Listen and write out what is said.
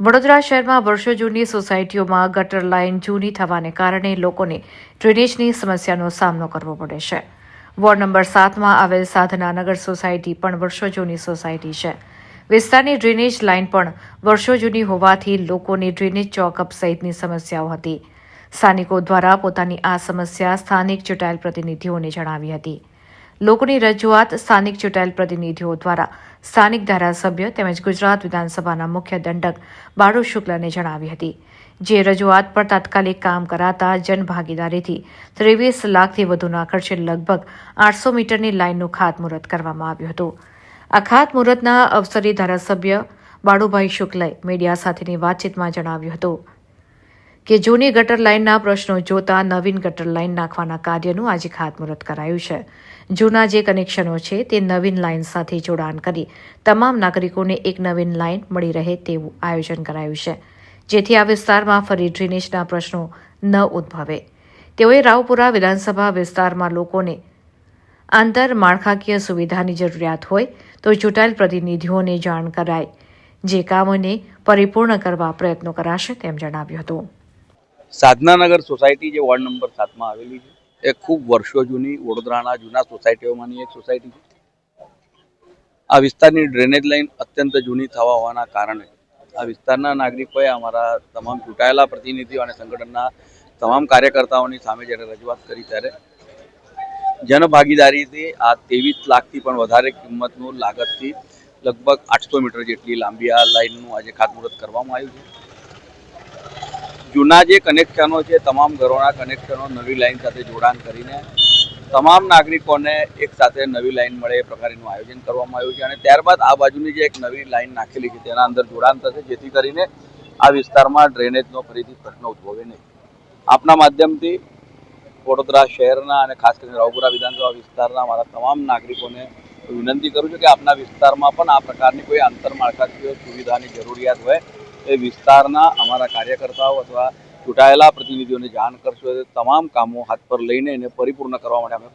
વડોદરા શહેરમાં વર્ષો જૂની સોસાયટીઓમાં ગટર લાઇન જૂની થવાને કારણે લોકોને ડ્રેનેજની સમસ્યાનો સામનો કરવો પડે છે. વોર્ડ નંબર સાતમાં આવેલ સાધનાનગર સોસાયટી પણ વર્ષો જૂની સોસાયટી છે. વિસ્તારની ડ્રેનેજ લાઇન પણ વર્ષો જૂની હોવાથી લોકોને ડ્રેનેજ ચોકઅપ સહિતની સમસ્યાઓ હતી. સ્થાનિકો દ્વારા પોતાની આ સમસ્યા સ્થાનિક ચૂંટાયેલ પ્રતિનિધિઓને જણાવી હતી. લોકોની રજૂઆત સ્થાનિક ચૂંટાયેલ પ્રતિનિધિઓ દ્વારા સ્થાનિક ધારાસભ્ય તેમજ ગુજરાત વિધાનસભાના મુખ્ય દંડક બાળુ શુક્લને જણાવી હતી. જે રજૂઆત પર તાત્કાલિક કામ કરાતા જનભાગીદારીથી ત્રેવીસ લાખથી વધુના ખર્ચે લગભગ આઠસો મીટરની લાઇનનું ખાતમુહૂર્ત કરવામાં આવ્યું હતું. આ ખાતમુહૂર્તના અવસરી ધારાસભ્ય બાળુભાઈ શુક્લએ મીડિયા સાથેની વાતચીતમાં જણાવ્યું હતું કે જૂની ગટર લાઇનના પ્રશ્નો જોતા નવીન ગટર લાઇન નાખવાના કાર્યનું આજે ખાતમુહૂર્ત કરાયું છે. જૂના જે કનેક્શનો છે તે નવીન લાઇન સાથે જોડાણ કરી તમામ નાગરિકોને એક નવીન લાઇન મળી રહે તેવું આયોજન કરાયું છે. જેથી આ વિસ્તારમાં ફરી ડ્રેનેજના પ્રશ્નો ન ઉદ્ભવે. તેઓએ રાવપુરા વિધાનસભા વિસ્તારમાં લોકોને આંતર માળખાકીય સુવિધાની જરૂરિયાત હોય તો ચૂંટાયેલ પ્રતિનિધિઓને જાણ કરાય જે કામોને પરિપૂર્ણ કરવા પ્રયત્નો કરાશે તેમ જણાવ્યું હતું. સાધનાનગર સોસાયટી જે વોર્ડ નંબર સાતમાં આવેલી છે, એ ખૂબ વર્ષો જૂની, વડોદરાના જૂના સોસાયટીઓમાંની એક સોસાયટી છે. આ વિસ્તારની ડ્રેનેજ લાઇન અત્યંત જૂની થવા હોવાના કારણે આ વિસ્તારના નાગરિકોએ અમારા તમામ ચૂંટાયેલા પ્રતિનિધિઓ અને સંગઠનના તમામ કાર્યકર્તાઓની સામે જ્યારે રજૂઆત કરી ત્યારે જનભાગીદારીથી આ ત્રેવીસ લાખથી પણ વધારે કિંમતનું લાગતથી લગભગ આઠસો મીટર જેટલી લાંબી આ લાઇનનું આજે ખાતમુહૂર્ત કરવામાં આવ્યું છે. જૂના જે કનેક્શનો છે, તમામ ઘરોના કનેક્શનો નવી લાઈન સાથે જોડાણ કરીને તમામ નાગરિકોને એક સાથે નવી લાઇન મળે એ પ્રકારનું આયોજન કરવામાં આવ્યું છે અને ત્યારબાદ આ બાજુની જે એક નવી લાઈન નાખેલી છે, તેના અંદર જોડાણ થશે, જેથી કરીને આ વિસ્તારમાં ડ્રેનેજનો ફરીથી પ્રશ્ન ઉદ્ભવે નહીં. આપના માધ્યમથી વડોદરા શહેરના અને ખાસ કરીને રાવપુરા વિધાનસભા વિસ્તારના મારા તમામ નાગરિકોને વિનંતી કરું છું કે આપના વિસ્તારમાં પણ આ પ્રકારની કોઈ આંતરમાળખાકીય સુવિધાની જરૂરિયાત હોય એ વિસ્તારના અમારા કાર્યકર્તાઓ અથવા ચૂંટાયેલા પ્રતિનિધિઓને જાણ કરશો એ તમામ કામો હાથ પર લઈને એને પરિપૂર્ણ કરવા માટે અમે